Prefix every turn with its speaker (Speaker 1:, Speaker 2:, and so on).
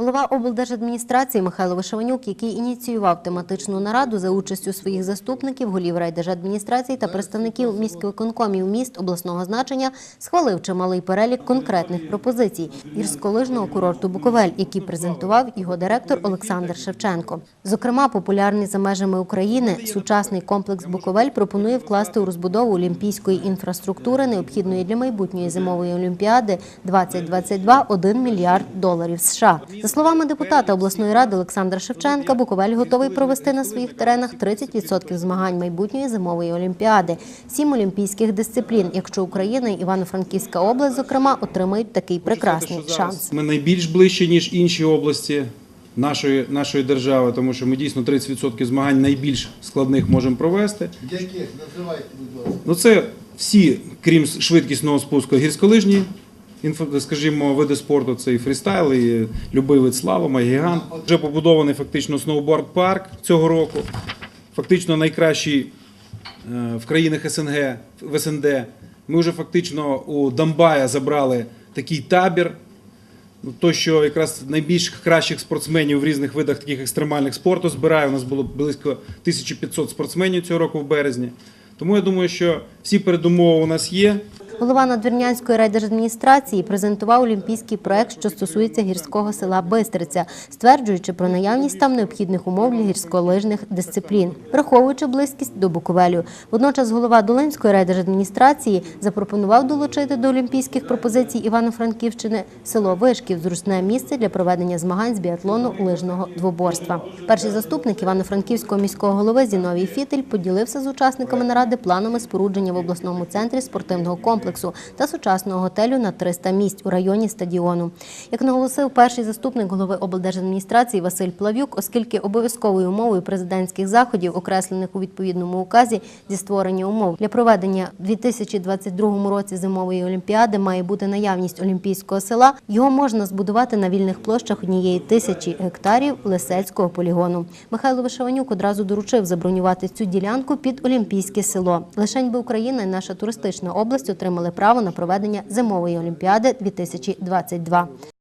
Speaker 1: Голова облдержадміністрації Михайло Вишиванюк, який ініціював тематичну нараду за участю своїх заступників, голів райдержадміністрації та представників міськвиконкомів міст обласного значення, схвалив чималий перелік конкретних пропозицій гірськолижного курорту Буковель, який презентував його директор Олександр Шевченко. Зокрема, популярний за межами України сучасний комплекс Буковель пропонує вкласти у розбудову олімпійської інфраструктури, необхідної для майбутньої зимової олімпіади 2022 1 мільярд доларів США. Словами депутата обласної ради Олександра Шевченка, Буковель готовий провести на своїх теренах 30% змагань майбутньої зимової олімпіади, сім олімпійських дисциплін, якщо Україна і Івано-Франківська область, зокрема, отримають такий прекрасний шанс.
Speaker 2: Ми найбільш ближче, ніж інші області нашої, нашої держави, тому що ми дійсно 30% змагань найбільш складних можемо провести.
Speaker 3: Яких? Називайте, будь ласка.
Speaker 2: Ну це всі, крім швидкісного спуску, гірськолижні, скажімо, види спорту, це і фрістайл, і любий вид слалома, гігант. Вже побудований фактично сноуборд-парк цього року. Фактично найкращий е, в країнах СНГ, в СНД. Ми вже фактично у Донбая забрали такий табір. Ну, То, що якраз найбільш кращих спортсменів в різних видах таких екстремальних спорту збирає. У нас було близько 1500 спортсменів цього року в березні. Тому я думаю, що всі передумови у нас є.
Speaker 1: Голова Надвірнянської райдержадміністрації презентував олімпійський проект, що стосується гірського села Бистриця, стверджуючи про наявність там необхідних умов для гірськолижних дисциплін, враховуючи близькість до Буковелю. Водночас голова Долинської райдержадміністрації запропонував долучити до олімпійських пропозицій Івано-Франківщини село Вишків, зручне місце для проведення змагань з біатлону лижного двоборства. Перший заступник Івано-Франківського міського голови Зіновій Фітель поділився з учасниками наради планами спорудження в обласному центрі спортивного комплексу та сучасного готелю на 300 місць у районі стадіону. Як наголосив перший заступник голови облдержадміністрації Василь Плавюк, оскільки обов'язковою умовою президентських заходів, окреслених у відповідному указі зі створення умов для проведення в 2022 році зимової олімпіади має бути наявність олімпійського села. Його можна збудувати на вільних площах однієї тисячі гектарів Лисецького полігону. Михайло Вишиванюк одразу доручив забронювати цю ділянку під Олімпійське село. Лишень би Україна і наша туристична область отримали право на проведення зимової олімпіади 2022.